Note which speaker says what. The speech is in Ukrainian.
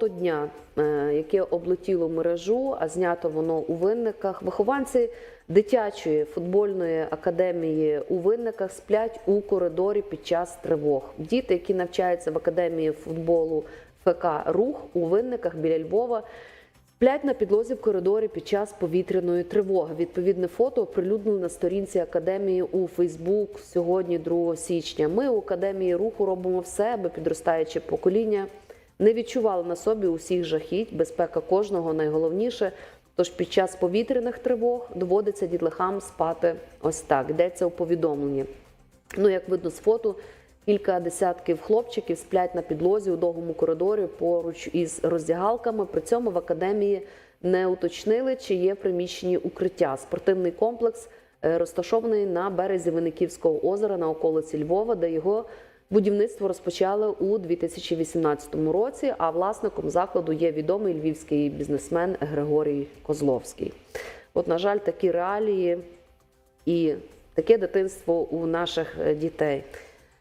Speaker 1: фото дня, е, яке облетіло мережу, а знято воно у винниках. Вихованці дитячої футбольної академії у винниках сплять у коридорі під час тривог. Діти, які навчаються в академії футболу ФК Рух у винниках біля Львова. Сплять на підлозі в коридорі під час повітряної тривоги. Відповідне фото оприлюднили на сторінці академії у Фейсбук сьогодні, 2 січня. Ми у академії руху робимо все, аби підростаюче покоління не відчувало на собі усіх жахіть. Безпека кожного найголовніше. Тож під час повітряних тривог доводиться дітлахам спати ось так. Йдеться у повідомленні. Ну, як видно з фото, кілька десятків хлопчиків сплять на підлозі у довгому коридорі поруч із роздягалками. При цьому в академії не уточнили, чи є в укриття. Спортивний комплекс е, розташований на березі Виниківського озера на околиці Львова, де його будівництво розпочали у 2018 році. А власником закладу є відомий львівський бізнесмен Григорій Козловський. От, на жаль, такі реалії і таке дитинство у наших е, дітей.